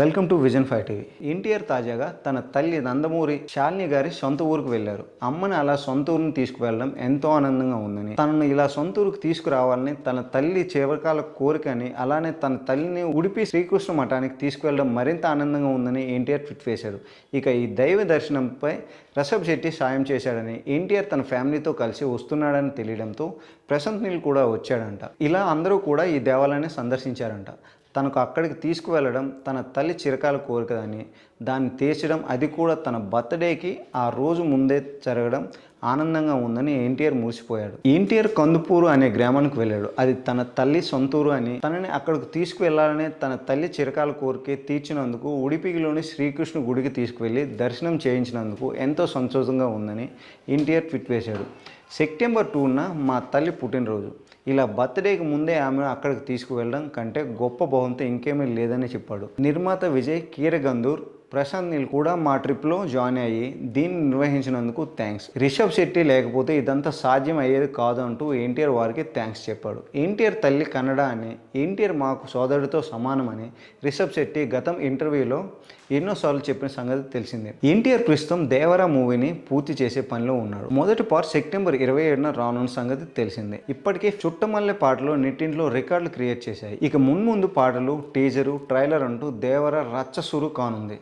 Welcome to vision five TV. NTR తాజాగా తన తల్లి నందమూరి శాలిని గారి సొంత ఊరికి వెళ్ళారు. అమ్మని అలా సొంత ఊరిని తీసుకువెళ్ళడం ఎంతో ఆనందంగా ఉందని తనను ఇలా సొంత ఊరికి తీసుకురావాలని తన తల్లి చివరికాల కోరికని అలానే తన తల్లిని ఉడిపి శ్రీకృష్ణ మఠానికి తీసుకువెళ్ళడం మరింత ఆనందంగా ఉందని ఎన్టీఆర్ ట్వీట్ చేశాడు ఇక ఈ దైవ దర్శనంపై రసబ్ శెట్టి సాయం చేశాడని ఎన్టీఆర్ తన ఫ్యామిలీతో కలిసి వస్తున్నాడని తెలియడంతో ప్రశాంత్ నీల్ కూడా వచ్చాడంట. ఇలా అందరూ కూడా ఈ దేవాలయాన్ని సందర్శించారంట. తనకు అక్కడికి తీసుకువెళ్ళడం తన తల్లి చిరకాల కోరికదని దాన్ని తీర్చడం అది కూడా తన బర్త్డేకి ఆ రోజు ముందే జరగడం ఆనందంగా ఉందని ఎన్టీఆర్ మురిసిపోయాడు. ఎన్టీఆర్ కందుపూరు అనే గ్రామానికి వెళ్ళాడు. అది తన తల్లి సొంతూరు అని తనని అక్కడికి తీసుకువెళ్ళాలనే తన తల్లి చిరకాల కోరికే తీర్చినందుకు ఉడిపిగిలోని శ్రీకృష్ణ గుడికి తీసుకువెళ్ళి దర్శనం చేయించినందుకు ఎంతో సంతోషంగా ఉందని ఎన్టీఆర్ ట్వీట్ వేశాడు. సెప్టెంబర్ టూన మా తల్లి పుట్టినరోజు. ఇలా బర్త్డేకి ముందే ఆమె అక్కడికి తీసుకువెళ్ళడం కంటే గొప్ప బహుమతి ఇంకేమీ లేదని చెప్పాడు. నిర్మాత విజయ్ కీరగందూర్ ప్రశాంత్ నీల్ కూడా మా ట్రిప్లో జాయిన్ అయ్యి దీన్ని నిర్వహించినందుకు థ్యాంక్స్ రిషబ్ శెట్టి లేకపోతే ఇదంతా సాధ్యం అయ్యేది కాదు అంటూ ఎన్టీఆర్ వారికి థ్యాంక్స్ చెప్పాడు. ఎన్టీఆర్ తల్లి కన్నడ అని ఎన్టీఆర్ మాకు సోదరుడితో సమానమని రిషబ్ శెట్టి గతం ఇంటర్వ్యూలో ఎన్నోసార్లు చెప్పిన సంగతి తెలిసిందే. ఎన్టీఆర్ ప్రస్తుతం దేవరా మూవీని పూర్తి చేసే పనిలో ఉన్నాడు. మొదటి పార్ట్ సెప్టెంబర్ ఇరవై ఏడున రానున్న సంగతి తెలిసిందే. ఇప్పటికే చుట్టమల్లె పాటలు నెట్టింట్లో రికార్డులు క్రియేట్ చేశాయి. ఇక మున్ముందు పాటలు టీజరు ట్రైలర్ అంటూ దేవర రచ్చసురు కానుంది.